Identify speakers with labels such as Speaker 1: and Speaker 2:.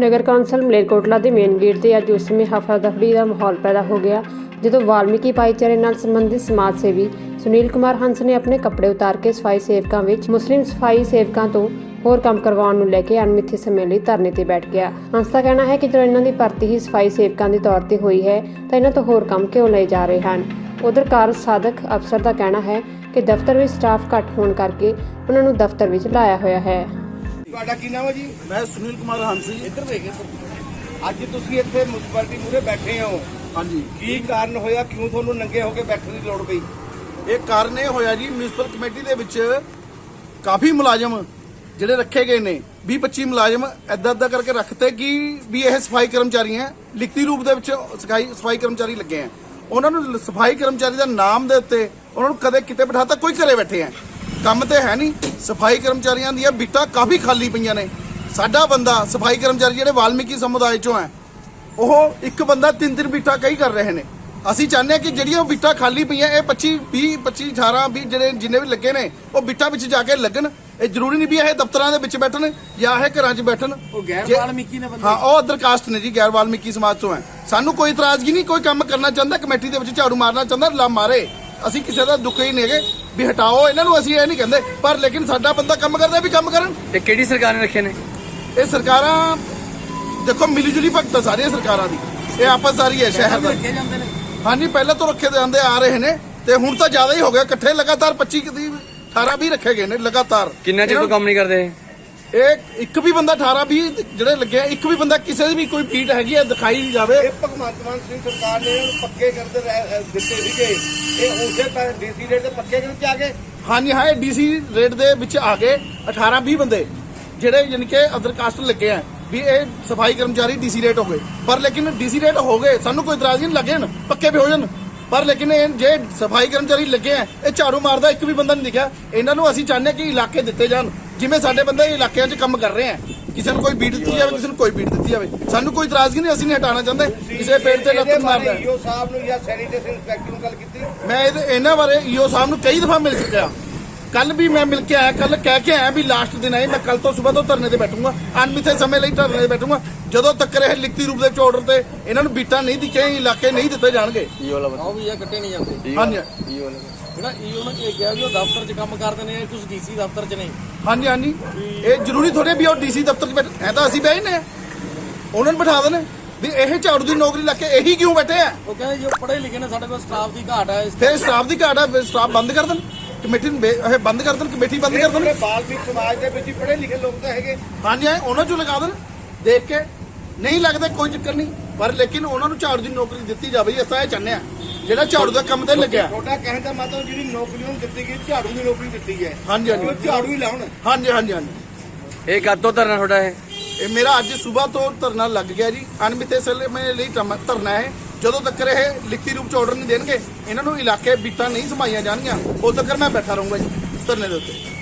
Speaker 1: ਨਗਰ council Malerkotla ਦੇ main gate ਤੇ ਅੱਜ ਉਸ ਸਮੇਂ ਹਫੜਾ ਦਫੜੀ ਦਾ ਮਾਹੌਲ ਪੈਦਾ ਹੋ ਗਿਆ, ਜਦੋਂ ਵਾਲਮੀਕੀ ਭਾਈਚਾਰੇ ਨਾਲ ਸੰਬੰਧਿਤ ਸਮਾਜ ਸੇਵੀ ਸੁਨੀਲ ਕੁਮਾਰ ਹੰਸ ਨੇ ਆਪਣੇ ਕੱਪੜੇ ਉਤਾਰ ਕੇ ਸਫ਼ਾਈ ਸੇਵਕਾਂ ਵਿੱਚ ਮੁਸਲਿਮ ਸਫ਼ਾਈ ਸੇਵਕਾਂ ਤੋਂ ਹੋਰ ਕੰਮ ਕਰਵਾਉਣ ਨੂੰ ਲੈ ਕੇ ਅਣਮਿੱਥੇ ਸਮੇਂ ਲਈ ਧਰਨੇ ਤੇ ਬੈਠ ਗਿਆ। ਹੰਸ ਦਾ ਕਹਿਣਾ ਹੈ ਕਿ ਜਦੋਂ ਇਹਨਾਂ ਦੀ ਭਰਤੀ ਹੀ ਸਫ਼ਾਈ ਸੇਵਕਾਂ ਦੇ ਤੌਰ ਤੇ ਹੋਈ ਹੈ, ਤਾਂ ਇਹਨਾਂ ਤੋਂ ਹੋਰ ਕੰਮ ਕਿਉਂ ਲਏ ਜਾ ਰਹੇ ਹਨ? ਉਧਰ ਕਾਰਜ ਸਾਧਕ ਅਫਸਰ ਦਾ ਕਹਿਣਾ ਹੈ ਕਿ ਦਫ਼ਤਰ ਵਿੱਚ ਸਟਾਫ ਘੱਟ ਹੋਣ ਕਰਕੇ ਉਹਨਾਂ ਨੂੰ ਦਫ਼ਤਰ ਵਿੱਚ ਲਾਇਆ ਹੋਇਆ ਹੈ।
Speaker 2: ਤੁਹਾਡਾ ਕੀ ਨਾਮ ਹੈ ਜੀ?
Speaker 3: ਮੈਂ ਸੁਨੀਲ ਕੁਮਾਰ ਹੰਸ
Speaker 2: ਇੱਧਰ ਦੇਖੇ ਅੱਜ ਤੁਸੀਂ ਇੱਥੇ ਮੁਨਸਪੈਲਿਟੀ ਮੂਰੇ ਬੈਠੇ ਹੋ।
Speaker 3: ਹਾਂਜੀ।
Speaker 2: ਕੀ ਕਾਰਨ ਹੋਇਆ? ਕਿਉਂ ਤੁਹਾਨੂੰ ਨੰਗੇ ਹੋ ਕੇ ਬੈਠਣ ਦੀ ਲੋੜ ਪਈ?
Speaker 3: ਇਹ ਕਾਰਨ ਇਹ ਹੋਇਆ ਜੀ ਮਿਊਨਿਸਪਲ ਕਮੇਟੀ ਦੇ ਵਿੱਚ ਕਾਫੀ ਮੁਲਾਜ਼ਮ ਜਿਹੜੇ ਰੱਖੇ ਗਏ ਨੇ 20 25 ਮੁਲਾਜ਼ਮ ਐਦਾਂ ਐਦਾਂ ਕਰਕੇ ਰੱਖਤੇ ਕਿ ਵੀ ਇਹ ਸਫ਼ਾਈ ਕਰਮਚਾਰੀ ਹੈ। ਲਿਖਤੀ ਰੂਪ ਦੇ ਵਿੱਚ ਸਫ਼ਾਈ ਸਫ਼ਾਈ ਕਰਮਚਾਰੀ ਲੱਗੇ ਆ ਉਹਨਾਂ ਨੂੰ ਸਫ਼ਾਈ ਕਰਮਚਾਰੀ ਦਾ ਨਾਮ ਦੇ ਉੱਤੇ ਉਹਨਾਂ ਨੂੰ ਕਦੇ ਕਿਤੇ ਬਿਠਾਤਾ ਕੋਈ ਘਰੇ ਬੈਠੇ ਆ ਕੰਮ ਤੇ ਹੈ ਨਹੀਂ। ਸਫ਼ਾਈ ਕਰਮਚਾਰੀਆਂ ਦੀਆਂ ਬਿੱਟਾਂ ਕਾਫੀ ਖਾਲੀ ਪਈਆਂ ਨੇ। ਸਾਡਾ ਬੰਦਾ ਸਫ਼ਾਈ ਕਰਮਚਾਰੀ ਜਿਹੜੇ ਵਾਲਮੀਕੀ ਸਮੁਦਾਇ ਚੋਂ ਹੈ ਉਹ ਇੱਕ ਬੰਦਾ ਤਿੰਨ ਤਿੰਨ ਬਿੱਟਾਂ ਕਈ ਕਰ ਰਹੇ ਨੇ। ਅਸੀਂ ਚਾਹੁੰਦੇ ਹਾਂ ਕਿ ਜਿਹੜੀਆਂ ਬਿੱਟਾਂ ਖਾਲੀ ਪਈਆਂ ਇਹ 25 20 25 18 20 ਜਿਹੜੇ ਜਿੰਨੇ ਵੀ ਲੱਗੇ ਨੇ ਉਹ ਬਿੱਟਾਂ ਵਿੱਚ ਜਾ ਕੇ ਲੱਗਣ। ਇਹ ਜ਼ਰੂਰੀ ਨਹੀਂ ਵੀ ਇਹ ਦਫ਼ਤਰਾਂ ਦੇ ਵਿੱਚ ਬੈਠਣ ਜਾਂ ਇਹ ਘਰਾਂ 'ਚ ਬੈਠਣ।
Speaker 2: ਉਹ ਗੈਰ ਵਾਲਮੀਕੀ ਨੇ ਬੰਦੇ
Speaker 3: ਹਾਂ ਉਹ ਅਦਰ ਕਾਸਟ ਨੇ ਜੀ ਗੈਰ ਵਾਲਮੀਕੀ ਸਮਾਜ ਤੋਂ ਹੈ। ਸਾਨੂੰ ਕੋਈ ਇਤਰਾਜ਼ਗੀ ਨਹੀਂ ਕੋਈ ਕੰਮ ਕਰਨਾ ਚਾਹੁੰਦਾ ਕਮੇਟੀ ਦੇ ਵਿੱਚ ਝਾੜੂ ਮਾਰਨਾ ਚਾਹੁੰਦਾ ਲਾ ਮਾਰੇ। ਅਸੀਂ ਕਿਸੇ ਦਾ ਦੁੱਖ ਹੀ ਨਹੀਂ ਹੈਗੇ। ਵੀ ਹਟਾਓ ਇਹਨਾਂ ਨੂੰ ਅਸੀਂ ਇਹ ਨਹੀਂ ਕਹਿੰਦੇ। ਪਰ ਲੇਕਿਨ ਸਾਡਾ ਬੰਦਾ ਕੰਮ ਕਰਦਾ ਵੀ ਕੰਮ ਕਰਨ।
Speaker 4: ਤੇ ਕਿਹੜੀ ਸਰਕਾਰ ਨੇ ਰੱਖੇ ਨੇ?
Speaker 3: ਇਹ ਸਰਕਾਰਾਂ ਦੇਖੋ ਮਿਲੀ ਜੁਲੀ ਭਗਤ ਸਾਰੀਆਂ ਸਰਕਾਰਾਂ ਦੀ। ਇਹ ਆਪਸ ਸਾਰੀ ਹੈ ਸ਼ਹਿਰ ਦਾ।
Speaker 2: ਰੱਖੇ ਜਾਂਦੇ ਨੇ।
Speaker 3: ਹਾਂਜੀ ਪਹਿਲਾਂ ਤੋਂ ਰੱਖੇ ਜਾਂਦੇ ਆ ਰਹੇ ਨੇ। ਤੇ ਹੁਣ ਤਾਂ ਜ਼ਿਆਦਾ ਹੀ ਹੋ ਗਿਆ। ਇਕੱਠੇ ਲਗਾਤਾਰ 25 ਦੀ 18 20 ਰੱਖੇ ਗਏ ਨੇ ਲਗਾਤਾਰ।
Speaker 4: ਕਿੰਨਾ ਚਿਰ ਤੋਂ ਕੰਮ ਨਹੀਂ ਕਰਦੇ
Speaker 3: ਇਹ ਇੱਕ ਵੀ ਬੰਦਾ 18 20 ਜਿਹੜੇ ਲੱਗੇ ਆ, ਇੱਕ ਵੀ ਬੰਦਾ ਕਿਸੇ ਦੀ ਵੀ ਕੋਈ ਪੀਟ ਹੈਗੀ ਹੈ ਦਿਖਾਈ ਨਹੀਂ ਜਾਵੇ।
Speaker 2: ਇਹ ਭਗਵੰਤ ਮਾਨ ਸਿੰਘ ਸਰਕਾਰ ਨੇ ਇਹਨੂੰ ਪੱਕੇ ਕਰਦੇ ਰਹਿ- ਅਹ ਦਿੱਤੇ ਸੀਗੇ। ਇਹ ਉਸੇ ਡੀਸੀ ਰੇਟ ਦੇ ਪੱਕੇ ਚ ਆ ਗਏ।
Speaker 3: ਹਾਂਜੀ ਹਾਂ ਡੀਸੀ ਰੇਟ ਦੇ ਵਿੱਚ ਆ ਗਏ 18 20 ਬੰਦੇ ਜਿਹੜੇ ਯਾਨੀ ਕਿ ਅਦਰ ਕਾਸਟ ਲੱਗੇ ਆ ਵੀ ਇਹ ਸਫ਼ਾਈ ਕਰਮਚਾਰੀ ਡੀਸੀ ਰੇਟ ਹੋ ਗਏ। ਪਰ ਲੇਕਿਨ ਡੀਸੀ ਰੇਟ ਹੋ ਗਏ ਸਾਨੂੰ ਕੋਈ ਇਤਰਾਜ਼ ਨਹੀਂ ਲੱਗੇ ਹਨ ਪੱਕੇ ਵੀ ਹੋ ਜਾਣ। ਪਰ ਲੇਕਿਨ ਇਹ ਜੇ ਸਫ਼ਾਈ ਕਰਮਚਾਰੀ ਲੱਗੇ ਆ ਇਹ ਝਾੜੂ ਮਾਰਦਾ ਇੱਕ ਵੀ ਬੰਦਾ ਨਹੀਂ ਦਿਖਿਆ। ਇਹਨਾਂ ਨੂੰ ਅਸੀਂ ਚਾਹੁੰਦੇ ਕਿ ਇਲਾਕੇ ਦਿੱਤੇ ਜਾਣ। ਜਿਵੇਂ ਸਾਡੇ ਬੰਦੇ ਇਲਾਕਿਆਂ 'ਚ ਕੰਮ ਕਰ ਰਹੇ ਆ। ਕਿਸੇ ਨੂੰ ਕੋਈ ਬੀਟ ਦਿੱਤੀ ਜਾਵੇ ਕਿਸੇ ਨੂੰ ਕੋਈ ਬੀਟ ਦਿੱਤੀ ਜਾਵੇ। ਸਾਨੂੰ ਕੋਈ ਇਤਰਾਜ਼ ਨਹੀਂ ਅਸੀਂ ਨਹੀਂ ਹਟਾਉਣਾ ਚਾਹੁੰਦੇ। ਕਿਸੇ ਪੇੜ ਤੇ ਲੱਤ ਮਾਰਦਾ ਹੈ।
Speaker 2: ਈਓ ਸਾਹਿਬ ਨੂੰ ਜਾਂ ਸੈਨੀਟੇਸ਼ਨ ਇੰਸਪੈਕਟਰ ਨੂੰ ਗੱਲ ਕੀਤੀ?
Speaker 3: ਮੈਂ ਇਹਦੇ ਇਹਨਾਂ ਬਾਰੇ ਈਓ ਸਾਹਿਬ ਨੂੰ ਕਈ ਦਫਾ ਮਿਲ ਚੁੱਕਿਆ। ਕੱਲ ਵੀ ਮੈਂ ਮਿਲ ਕੇ ਆਇਆ ਕੱਲ ਕਹਿ ਕੇ ਆਇਆ ਵੀ ਲਾਸਟ ਦਿਨ ਹੈ ਮੈਂ ਕੱਲ ਤੋਂ ਸਵੇਰ ਤੋਂ ਧਰਨੇ ਤੇ ਬੈਠੂੰਗਾ। ਅਣਮਿੱਥੇ ਸਮੇਂ ਲਈ ਧਰਨੇ ਤੇ ਬੈਠੂੰਗਾ। ਜਦੋਂ ਤੱਕ ਇਹ ਲਿਖਤੀ ਰੂਪ ਦੇ ਵਿੱਚ ਆਰਡਰ ਤੇ ਇਹਨਾਂ ਨੂੰ ਬੀਟਾਂ ਨਹੀਂ ਦਿਖੇ ਇਲਾਕੇ ਨਹੀਂ ਦਿੱਤੇ ਜਾਣਗੇ।
Speaker 5: ਉਹ ਵੀ ਇਹ ਕੱਟੇ ਨਹੀਂ ਜਾਂਦੇ।
Speaker 3: ਹਾਂਜੀ।
Speaker 5: ਜਿਹੜਾ ਈਓ ਨੇ ਇਹ ਕਿਹਾ ਵੀ ਉਹ ਦਫ਼ਤਰ 'ਚ ਕੰਮ ਕਰਦੇ ਨੇ ਕੁਝ ਡੀਸੀ ਦਫ਼ਤਰ 'ਚ ਨਹੀਂ।
Speaker 3: ਹਾਂਜੀ ਹਾਂਜੀ। ਇਹ ਜ਼ਰੂਰੀ ਥੋੜੇ ਵੀ ਉਹ ਡੀਸੀ ਦਫ਼ਤਰ 'ਚ ਬੈਠ ਐ ਤਾਂ ਅਸੀਂ ਬੈਠੇ ਨੇ ਉਹਨਾਂ ਨੂੰ ਬਿਠਾ ਦੇਣ ਵੀ ਇਹ ਝਾੜੂ ਦੀ ਨੌਕਰੀ ਲੱਗ ਕੇ ਇਹੀ ਕਿਉਂ ਬੈਠੇ ਆ?
Speaker 5: ਉਹ ਕਹਿੰਦੇ ਜੋ ਪੜ੍ਹੇ ਲਿਖੇ ਨੇ ਸਾਡੇ ਕੋਲ ਸਟਾਫ ਦੀ ਘਾਟ ਹੈ ਇਸ
Speaker 3: ਫਿਰ ਸਟਾਫ ਦੀ ਘਾਟ ਆ ਸਟਾਫ ਬੰਦ ਕਰ ਦੇਣ ਕਮੇਟੀ ਨੂੰ ਬੇ- ਇਹ ਬੰਦ ਕਰ ਦੇਣ ਕਮੇਟੀ ਬੰਦ ਕਰ ਦੇਣ।
Speaker 2: ਪੂਰੇ ਬਾਲਮੀਕ ਸਮਾਜ ਦੇ ਵਿੱਚ ਹੀ ਪੜ੍ਹੇ ਲਿਖੇ ਲੋਕ ਤਾਂ ਹੈਗੇ।
Speaker 3: ਹਾਂਜੀ ਹਾਂ ਉਹਨਾਂ ਚੋਂ ਲਗਾ ਦੇਣ ਦੇਖ ਕੇ। ਨਹੀਂ ਲੱਗਦਾ ਕੋਈ ਚੱਕਰ ਨਹੀਂ। ਪਰ ਲੇਕਿਨ ਉਹਨਾਂ ਨੂੰ ਝਾੜੂ ਦੀ ਨੌਕਰੀ ਦਿੱਤੀ ਜਾਵੇ ਜੀ ਅਸਾਂ ਇਹ ਚਾਹੁੰਦੇ ਆ ਜਿਹੜਾ ਝਾੜੂ ਦਾ ਕੰਮ ਤੇ ਲੱਗਿਆ।
Speaker 2: ਤੁਹਾਡਾ ਕਹਿਣ ਦਾ ਮਤਲਬ ਜਿਹੜੀ ਨੌਕਰੀ ਨੂੰ ਦਿੱਤੀ ਗਈ ਝਾੜੂ ਦੀ ਨੌਕਰੀ ਦਿੱਤੀ ਹੈ।
Speaker 3: ਹਾਂਜੀ, ਹਾਂਜੀ।
Speaker 2: ਉਹ ਝਾੜੂ ਹੀ ਲਾਉਣ।
Speaker 3: ਹਾਂਜੀ ਹਾਂਜੀ ਹਾਂਜੀ।
Speaker 4: ਇਹ ਕਦ ਤੋਂ ਧਰਨਾ ਤੁਹਾਡਾ ਹੈ
Speaker 3: ਇਹ ਮੇਰਾ ਅੱਜ ਸਵੇਰ ਤੋਂ ਧਰਨਾ ਲੱਗ ਗਿਆ ਜੀ। ਅਣਮਿੱਥੇ ਸਮੇਂ ਲਈ ਧਰਨਾ ਹੈ। ਜਦੋਂ ਤੱਕ ਇਹ ਲਿਖਤੀ ਰੂਪ ਚ ਆਰਡਰ ਨਹੀਂ ਦੇਣਗੇ, ਇਹਨਾਂ ਨੂੰ ਇਲਾਕੇ ਬੀਟਾਂ ਨਹੀਂ ਸਮਾਈਆਂ ਜਾਣਗੀਆਂ ਉਦੋਂ ਤੱਕ ਮੈਂ ਬੈਠਾ ਰਹੂੰਗਾ ਜੀ ਧਰਨੇ ਦੇ ਉੱਤੇ।